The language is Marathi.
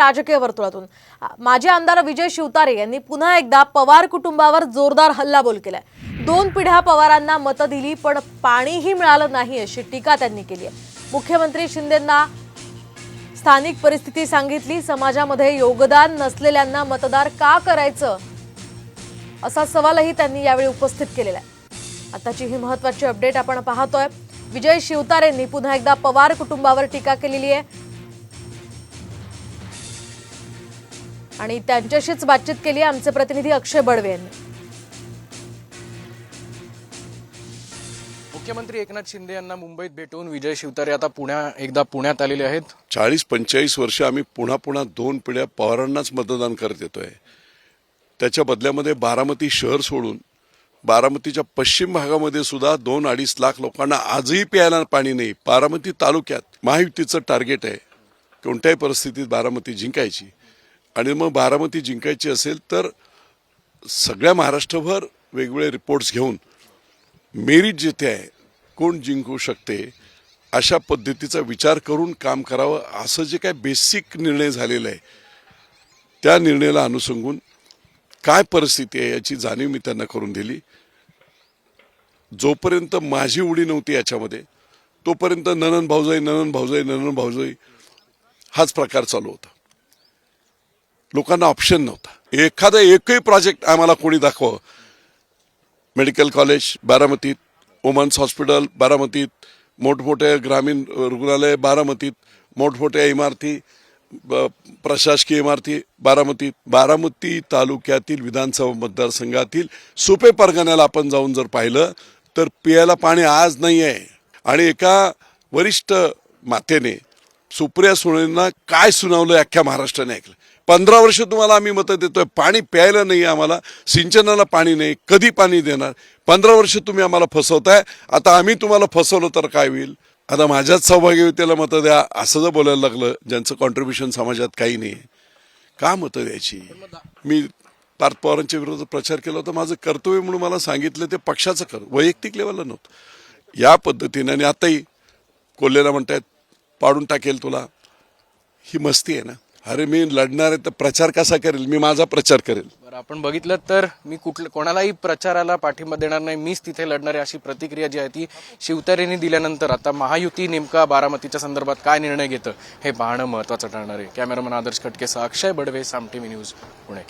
राजकीय वर्तुळातून. माजी आमदार विजय शिवतारे यांनी पुन्हा एकदा पवार कुटुंबावर जोरदार हल्लाबोल केलाय. दोन पिढ्या पवारांना मतं दिली पण पाणीही मिळालं नाही अशी टीका त्यांनी केली आहे. मुख्यमंत्री शिंदेंना स्थानिक परिस्थिती सांगितली समाजामध्ये योगदान नसलेल्यांना मतदार का करायचं? असा सवालही त्यांनी यावेळी उपस्थित केलेला आहे. आताची ही महत्वाची अपडेट आपण पाहतोय. विजय शिवतारेंनी पुन्हा एकदा पवार कुटुंबावर टीका केलेली आहे. आणि त्यांच्याशीच बातचीत केली आमचे प्रतिनिधी अक्षय बडवे यांनी. मुख्यमंत्री एकनाथ शिंदे यांना मुंबईत भेटून विजय शिवतारे आता पुण्या एकदा पुण्यात आलेले आहेत. चाळीस पंचेचाळीस वर्ष आम्ही पुन्हा पुन्हा दोन पिढ्या पवारांनाच मतदान करत येतोय. त्याच्या बदल्यामध्ये बारामती शहर सोडून बारामतीच्या पश्चिम भागामध्ये सुद्धा दोन अडीच लाख लोकांना आजही प्यायला पाणी नाही. बारामती तालुक्यात महायुतीचं टार्गेट आहे. कोणत्याही परिस्थितीत बारामती जिंकायची. आणि मग बारामती जिंकायची असेल तर सगळ्या महाराष्ट्रभर वेगवेगळे रिपोर्ट्स घेऊन मेरिट जिथे आहे कोण जिंकू शकते अशा पद्धतीचा विचार करून काम करावं असं जे काय बेसिक निर्णय झालेला आहे त्या निर्णयाला अनुसंगून काय परिस्थिती आहे याची जाणीव मी त्यांना करून दिली. जोपर्यंत माझी उडी नव्हती याच्यामध्ये तोपर्यंत ननन भाऊजाई ननन भाऊजाई ननन भाऊजाई हाच प्रकार चालू होता. लोकांना ऑप्शन नव्हता. एखादा एकही प्रोजेक्ट आम्हाला कोणी दाखवा. मेडिकल कॉलेज बारामतीत वुमन्स हॉस्पिटल बारामतीत मोठमोठ्या ग्रामीण रुग्णालय बारामतीत मोठमोठ्या इमारती प्रशासकीय इमारती बारामतीत बारामती तालुक्यातील विधानसभा मतदारसंघातील सुपे परगण्याला आपण जाऊन जर पाहिलं तर पियाला पाणी आज नाही आहे आणि एका वरिष्ठ मातेने सुप्रिया सुळेंना काय सुनावलं अख्ख्या महाराष्ट्राने ऐकलं. पंधरा वर्ष तुम्हाला आम्ही मतं देतोय. पाणी प्यायला नाही आम्हाला सिंचनाला पाणी नाही कधी पाणी देणार? पंधरा वर्ष तुम्ही आम्हाला फसवताय. आता आम्ही तुम्हाला फसवलं तर काय होईल? आता माझ्याच सौभाग्यवतेला मतं द्या. असं जर बोलायला लागलं ज्यांचं कॉन्ट्रीब्युशन समाजात काही नाही का मतं द्यायची? मी पार्थ पवारांच्या विरोधात प्रचार केला होता. माझं कर्तव्य म्हणून मला सांगितलं ते पक्षाचं कर वैयक्तिक लेवलला नव्हतं. या पद्धतीने आणि आताही कोल्हेला म्हणतायत पाडून टाकेल तुला. ही मस्ती आहे ना? अरे मी लढणार आहे तर प्रचार कसा करेल? मी माझा प्रचार करेल. बरं आपण बघितलं तर मी कुठलं कोणालाही प्रचाराला पाठिंबा देणार नाही मीच तिथे लढणार आहे अशी प्रतिक्रिया जी आहे ती शिवतारेंनी दिल्यानंतर आता महायुती नेमका बारामतीच्या संदर्भात काय निर्णय घेतं हे पाहणं महत्त्वाचं ठरणार आहे. कॅमेरामन आदर्श खटकेसह अक्षय बडवे साम टीव्ही न्यूज पुणे.